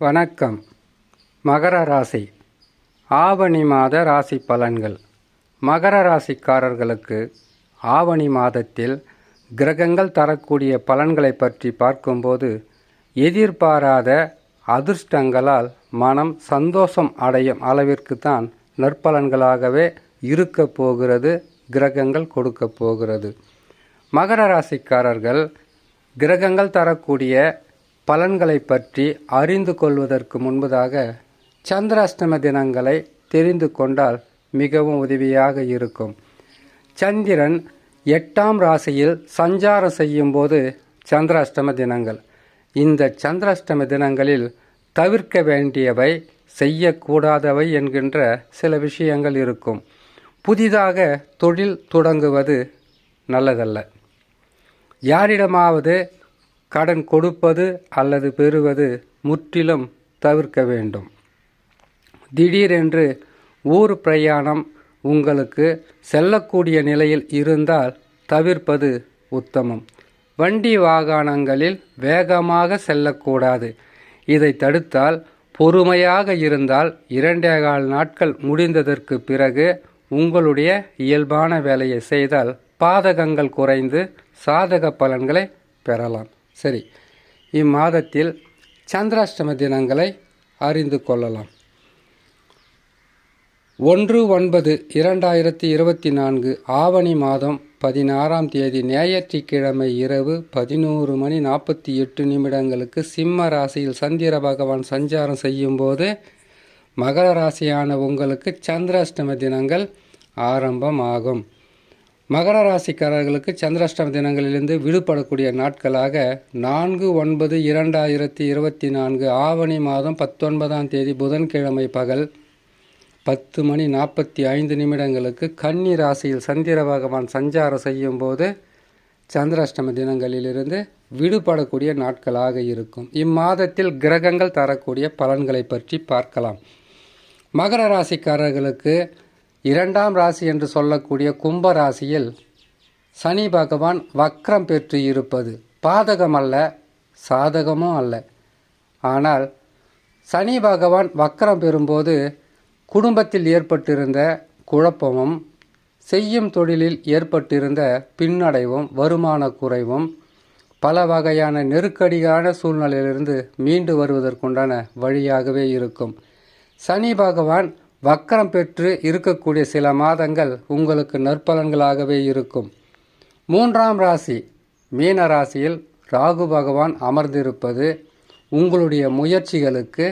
வணக்கம். மகர ராசி. ஆவணி மாத ராசி பலன்கள். மகர ராசிக்காரர்களுக்கு ஆவணி மாதத்தில் கிரகங்கள் தரக்கூடிய பலன்களை பற்றி பார்க்கும்போது எதிர்பாராத அதிர்ஷ்டங்களால் மனம் சந்தோஷம் அடையும் அளவிற்கு தான் நற்பலன்களாகவே இருக்க போகிறது கிரகங்கள் கொடுக்க போகிறது. மகர ராசிக்காரர்கள் கிரகங்கள் தரக்கூடிய பலன்களை பற்றி அறிந்து கொள்வதற்கு முன்பதாக சந்திராஷ்டம தினங்களை தெரிந்து கொண்டால் மிகவும் உதவியாக இருக்கும். சந்திரன் எட்டாம் ராசியில் சஞ்சாரம் செய்யும் போது சந்திராஷ்டம தினங்கள். இந்த சந்திராஷ்டம தினங்களில் தவிர்க்க வேண்டியவை செய்யக்கூடாதவை என்கின்ற சில விஷயங்கள் இருக்கும். புதிதாக தொழில் தொடங்குவது நல்லதல்ல. யாரிடமாவது கடன் கொடுப்பது அல்லது பெறுவது முற்றிலும் தவிர்க்க வேண்டும். திடீரென்று ஊர் பிரயாணம் உங்களுக்கு செல்லக்கூடிய நிலையில் இருந்தால் தவிர்ப்பது உத்தமம். வண்டி வாகனங்களில் வேகமாக செல்லக்கூடாது. இதை தடுத்தால் பொறுமையாக இருந்தால் இரண்டே கால் நாட்கள் முடிந்ததற்கு பிறகு உங்களுடைய இயல்பான வேலையை செய்தால் பாதகங்கள் குறைந்து சாதக பலன்களை பெறலாம். சரி இம்மாதத்தில் சந்திராஷ்டம தினங்களை அறிந்து கொள்ளலாம். ஒன்று ஒன்பது இரண்டாயிரத்தி இருபத்தி நான்கு ஆவணி மாதம் பதினாறாம் தேதி ஞாயிற்றுக்கிழமை இரவு பதினோரு மணி நாற்பத்தி எட்டு நிமிடங்களுக்கு சிம்ம ராசியில் சந்திர பகவான் சஞ்சாரம் செய்யும்போது மகர ராசியான உங்களுக்கு சந்திராஷ்டம தினங்கள் ஆரம்பமாகும். மகர ராசிக்காரர்களுக்கு சந்திராஷ்டம தினங்களிலிருந்து விடுபடக்கூடிய நாட்களாக நான்கு ஒன்பது இரண்டாயிரத்தி இருபத்தி நான்கு ஆவணி மாதம் பத்தொன்பதாம் தேதி புதன்கிழமை பகல் பத்து மணி நாற்பத்தி ஐந்து நிமிடங்களுக்கு கன்னி ராசியில் சந்திர பகவான் சஞ்சாரம் செய்யும் போது சந்திராஷ்டம தினங்களிலிருந்து விடுபடக்கூடிய நாட்களாக இருக்கும். இம்மாதத்தில் கிரகங்கள் தரக்கூடிய பலன்களை பற்றி பார்க்கலாம். மகர ராசிக்காரர்களுக்கு இரண்டாம் ராசி என்று சொல்லக்கூடிய கும்ப ராசியில் சனி பகவான் வக்ரம் பெற்று இருப்பது. பாதகம் அல்ல சாதகமும் அல்ல. ஆனால் சனி பகவான் வக்ரம் பெறும்போது குடும்பத்தில் ஏற்பட்டிருந்த குழப்பமும் செய்யும் தொழிலில் ஏற்பட்டிருந்த பின்னடைவும் வருமான குறைவும் பல வகையான நெருக்கடியான சூழ்நிலையிலிருந்து மீண்டு வருவதற்குண்டான வழியாகவே இருக்கும். சனி பகவான் வக்கரம் பெற்று இருக்கக்கூடிய சில மாதங்கள் உங்களுக்கு நற்பலன்களாகவே இருக்கும். மூன்றாம் ராசி. மீன ராசியில் ராகு பகவான் அமர்ந்திருப்பது உங்களுடைய முயற்சிகளுக்கு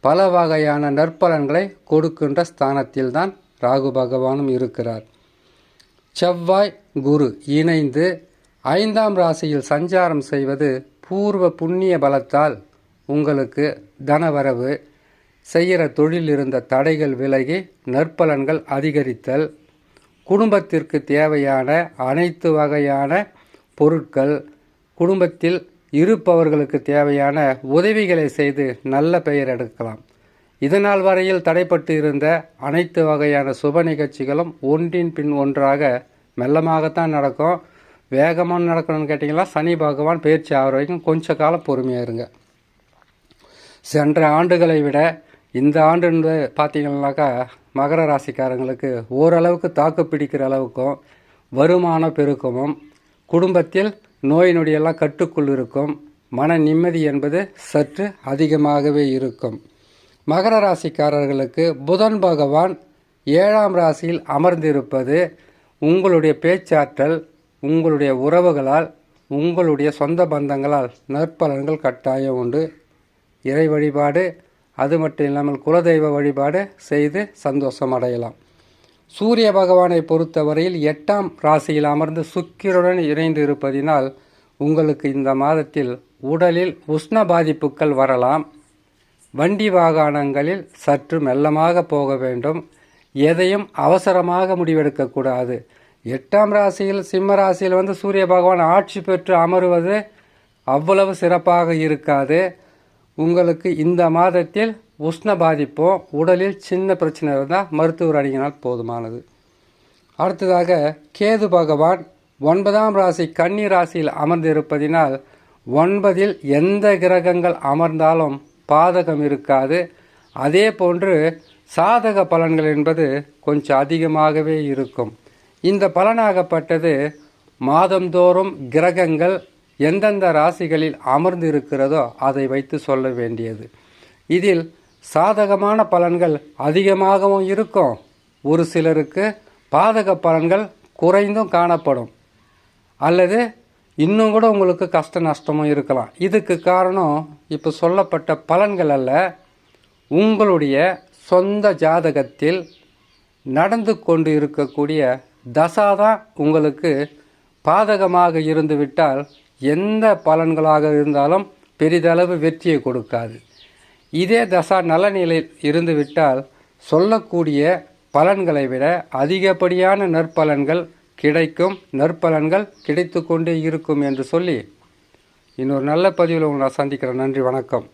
பல வகையான நற்பலன்களை கொடுக்கின்ற ஸ்தானத்தில்தான் ராகு பகவானும் இருக்கிறார். செவ்வாய் குரு இணைந்து ஐந்தாம் ராசியில் சஞ்சாரம் செய்வது பூர்வ புண்ணிய பலத்தால் உங்களுக்கு தனவரவு செய்கிற தொழில் இருந்த தடைகள் விலகி நற்பலன்கள் அதிகரித்தல் குடும்பத்திற்கு தேவையான அனைத்து வகையான பொருட்கள் குடும்பத்தில் இருப்பவர்களுக்கு தேவையான உதவிகளை செய்து நல்ல பெயர் எடுக்கலாம். இதனால் வரையில் தடைப்பட்டு இருந்த அனைத்து வகையான சுப நிகழ்ச்சிகளும் ஒன்றின் பின் ஒன்றாக மெல்லமாகத்தான் நடக்கும். வேகமாக நடக்கணும்னு கேட்டிங்கன்னா சனி பகவான் பயிற்சி ஆகிற வரைக்கும் கொஞ்ச காலம் பொறுமையாக இருங்க. சென்ற ஆண்டுகளை விட இந்த ஆண்டு பார்த்தீங்கன்னாக்கா மகர ராசிக்காரங்களுக்கு ஓரளவுக்கு தாக்கு பிடிக்கிற அளவுக்கும் வருமான பெருக்கமும் குடும்பத்தில் நோய் நொடியெல்லாம் கட்டுக்குள் இருக்கும் மன நிம்மதி என்பது சற்று அதிகமாகவே இருக்கும். மகர ராசிக்காரர்களுக்கு புதன் பகவான் ஏழாம் ராசியில் அமர்ந்திருப்பது உங்களுடைய பேச்சாற்றல் உங்களுடைய உறவுகளால் உங்களுடைய சொந்த பந்தங்களால் நற்பலன்கள் கட்டாயம் உண்டு. இறை வழிபாடு அது மட்டும் இல்லாமல் குலதெய்வ வழிபாடு செய்து சந்தோஷம் அடையலாம். சூரிய பகவானை பொறுத்தவரையில் எட்டாம் ராசியில் அமர்ந்து சுக்கிருடன் இணைந்து இருப்பதினால் உங்களுக்கு இந்த மாதத்தில் உடலில் உஷ்ண பாதிப்புகள் வரலாம். வண்டி வாகனங்களில் சற்று மெல்லமாக போக வேண்டும். எதையும் அவசரமாக முடிவெடுக்கக்கூடாது எட்டாம் ராசியில் சிம்ம ராசியில் வந்து சூரிய பகவான் ஆட்சி பெற்று அமருவது அவ்வளவு சிறப்பாக இருக்காது. உங்களுக்கு இந்த மாதத்தில் உஷ்ண பாதிப்போ உடலில் சின்ன பிரச்சனை இருந்தால் மருத்துவர் அணுகினால் போதுமானது. அடுத்ததாக கேது பகவான் ஒன்பதாம் ராசி கன்னி ராசியில் அமர்ந்திருப்பதினால் ஒன்பதில் எந்த கிரகங்கள் அமர்ந்தாலும் பாதகம் இருக்காது. அதே போன்று சாதக பலன்கள் என்பது கொஞ்சம் அதிகமாகவே இருக்கும். இந்த பலனாகப்பட்டது மாதந்தோறும் கிரகங்கள் எந்தெந்த ராசிகளில் அமர்ந்து இருக்கிறதோ அதை வைத்து சொல்ல வேண்டியது. இதில் சாதகமான பலன்கள் அதிகமாகவும் இருக்கும். ஒரு சிலருக்கு பாதக பலன்கள் குறைந்தும் காணப்படும். அல்லது இன்னும் கூட உங்களுக்கு கஷ்ட நஷ்டமும் இருக்கலாம். இதுக்கு காரணம் இப்போ சொல்லப்பட்ட பலன்கள் அல்ல. உங்களுடைய சொந்த ஜாதகத்தில் நடந்து கொண்டு இருக்கக்கூடிய தசா தான் உங்களுக்கு பாதகமாக இருந்துவிட்டால் எந்த பலன்களாக இருந்தாலும் பெரிதளவு வெற்றியை கொடுக்காது. இதே தசா நல்ல நிலையில் இருந்துவிட்டால் சொல்லக்கூடிய பலன்களை விட அதிகப்படியான நற்பலன்கள் கிடைக்கும். நற்பலன்கள் கிடைத்து கொண்டே இருக்கும் என்று சொல்லி இன்னொரு நல்ல பதிவில் உங்களை நான் சந்திக்கிறேன். நன்றி வணக்கம்.